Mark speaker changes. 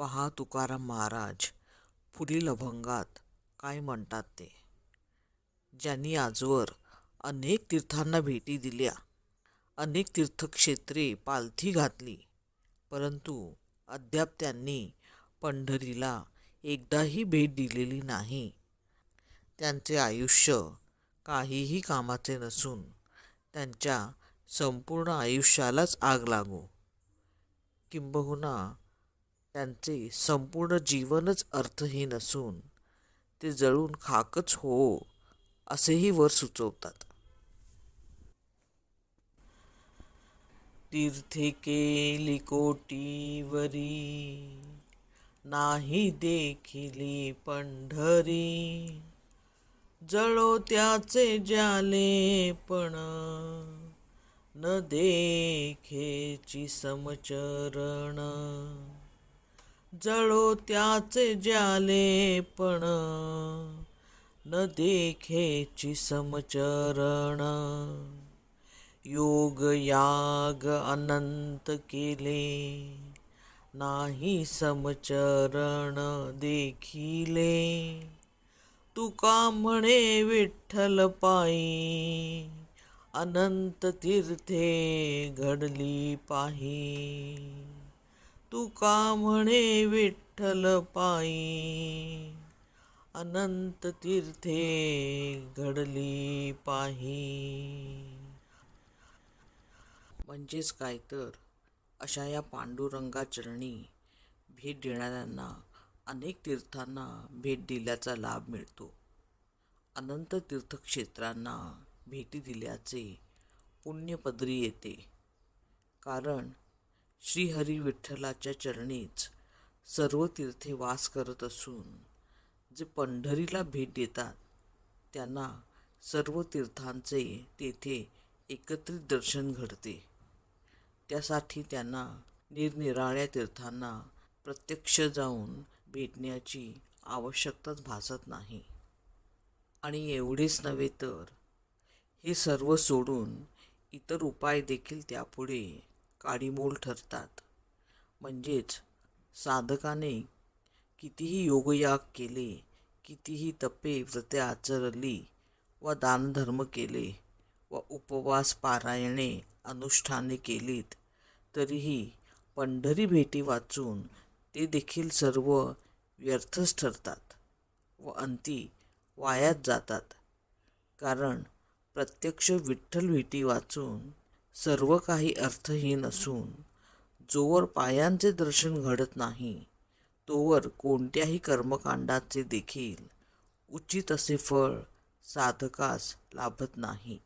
Speaker 1: पहा तुकाराम महाराज पुढील अभंगात काय म्हणतात ते? ज्यांनी आजवर अनेक तीर्थांना भेटी दिल्या अनेक तीर्थक्षेत्रे पालथी घातली परंतु अद्याप त्यांनी पंढरीला एकदाही भेट दिलेली नाही. त्यांचे आयुष्य काहीही कामाचे नसून त्यांच्या संपूर्ण आयुष्यालाच आग लागू. किंबहुना त्यांचे संपूर्ण जीवनच अर्थहीन असून ते जळून खाकच हो असेही वर सुचवतात. तीर्थे केली कोटीवरी नाही देखिली पंढरी. जळो त्याचे ज्याले पण न देखेची समचरण. जळो त्याचे ज्याले पण. न देखेची समचरण. योग याग अनंत केले. नाही समचरण देखिले. तुका म्हणे विठ्ठल पायी. अनंत तीर्थे घडली पाही तुका म्हणे विठ्ठल पायी. अनंत तीर्थे घडली पाही म्हणजेच काय तर अशा या पांडुरंगाचरणी भेट देणाऱ्यांना अनेक तीर्थांना भेट दिल्याचा लाभ मिळतो. अनंत तीर्थक्षेत्रांना भेटी दिल्याचे पुण्यपदरी येते. कारण श्रीहरी विठ्ठलाच्या चरणीच सर्व तीर्थे वास करत असून जे पंढरीला भेट देतात त्यांना सर्व तीर्थांचे तेथे एकत्रित दर्शन घडते. त्यासाठी त्यांना निरनिराळ्या तीर्थांना प्रत्यक्ष जाऊन भेटण्याची आवश्यकताच भासत नाही. आणि एवढेच नव्हे तर हे सर्व सोडून इतर उपाय देखील त्यापुढे काडीमोल ठरतात. म्हणजेच साधकाने कितीही योगयाग केले कितीही तपे व्रते आचरली व दानधर्म केले व उपवास पारायणे अनुष्ठाने केलीत तरीही पंढरी भेटी वाचून ते देखील सर्व व्यर्थच ठरतात व अंती वायात जातात. कारण प्रत्यक्ष विठ्ठल भेटी वाचून सर्व काही अर्थहीन असून जोवर पायांचे दर्शन घडत नाही तोवर कोणत्याही कर्मकांडाचे देखील उचित असे फळ साधकास लाभत नाही.